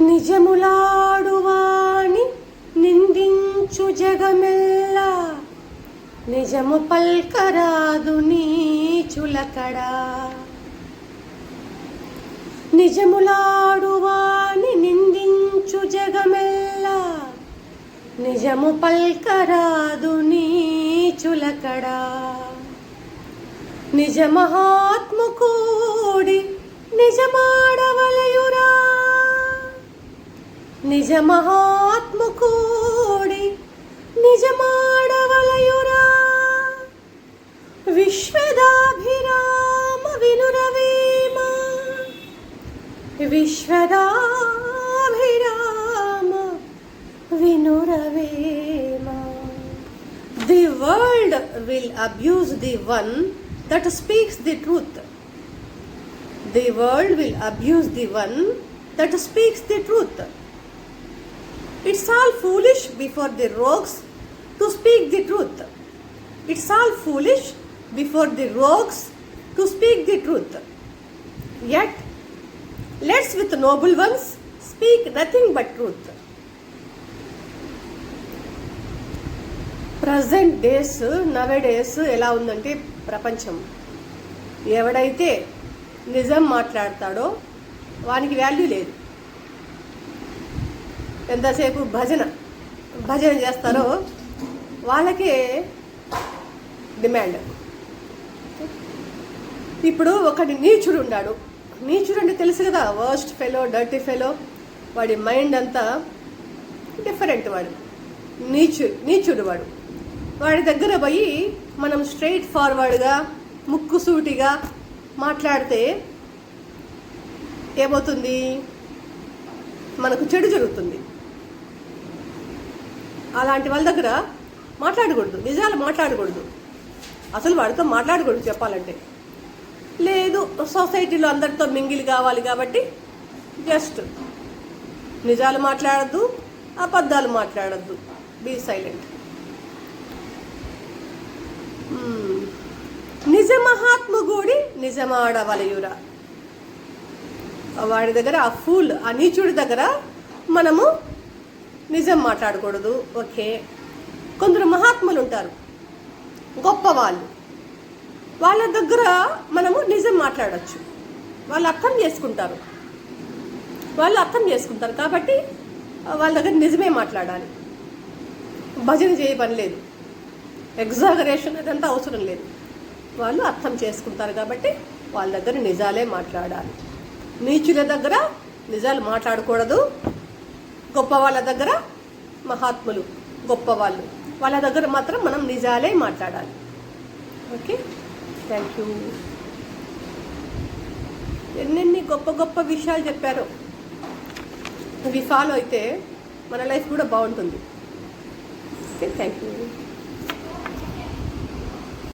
నిజములాడువాణి నిందించు జగమెల్లా. నిజము పల్కరాదు నీచులకడా నిజములాడువాణి నిందించు జగమెల్లా. నిజము పల్కరాదు నీచులకడా నిజ నిజమాడవలయురా. నిజ మహాత్ము కూడి నిజమాడవలయురా విశ్వదాభిరామ వినురవేమ విశ్వదాభిరామ వినురవేమ the world will abuse the one that speaks the truth. The world will abuse the one that speaks the truth. It's all foolish before the rogues to speak the truth it's all foolish before the rogues to speak the truth at let's with noble ones speak nothing but truth present days nowadays ఎలా ఉందంటే ప్రపంచం. ఎవడైతే నిజం మాట్లాడతాడో వానికి value లేదు. ఎంతసేపు భజన భజన చేస్తారో వాళ్ళకే డిమాండ్. ఇప్పుడు ఒకటి నీచుడు ఉన్నాడు నీచుడు అంటే తెలుసు కదా వర్స్ట్ ఫెలో డర్టీ ఫెలో వాడి మైండ్ అంతా డిఫరెంట్ వాడు. నీచు నీచుడు వాడు. వాడి దగ్గర పోయి మనం స్ట్రైట్ ఫార్వర్డ్గా ముక్కుసూటిగా మాట్లాడితే ఏమవుతుంది? మనకు చెడు జరుగుతుంది. అలాంటి వాళ్ళ దగ్గర మాట్లాడకూడదు. నిజాలు మాట్లాడకూడదు. అసలు వాడితో మాట్లాడకూడదు చెప్పాలంటే. లేదు సొసైటీలో అందరితో మింగిలి కావాలి కాబట్టి జస్ట్ నిజాలు మాట్లాడద్దు అబద్ధాలు మాట్లాడద్దు. Be silent. నిజ మహాత్ముగూడి నిజమాడవలయురా. వాడి దగ్గర ఆ ఫూల్ ఆ నీచుడి దగ్గర మనము నిజం మాట్లాడకూడదు ఓకే. కొందరు మహాత్ములు ఉంటారు గొప్ప వాళ్ళు వాళ్ళ దగ్గర మనము నిజం మాట్లాడచ్చు. వాళ్ళు అర్థం చేసుకుంటారు. వాళ్ళు అర్థం చేసుకుంటారు కాబట్టి వాళ్ళ దగ్గర నిజమే మాట్లాడాలి. భజన చేయ పని లేదు. ఎగ్జాగరేషన్ అదంతా అవసరం లేదు. వాళ్ళు అర్థం చేసుకుంటారు కాబట్టి వాళ్ళ దగ్గర నిజాలే మాట్లాడాలి. నీచుల దగ్గర నిజాలు మాట్లాడకూడదు. గొప్ప వాళ్ళ దగ్గర మహాత్ములు గొప్పవాళ్ళు. వాళ్ళ దగ్గర మాత్రం మనం నిజాలే మాట్లాడాలి. ఓకే? థ్యాంక్ యూ ఎన్నెన్ని గొప్ప గొప్ప విషయాలు చెప్పారో. ఇవి ఫాలో అయితే మన లైఫ్ కూడా బాగుంటుంది. Okay thank you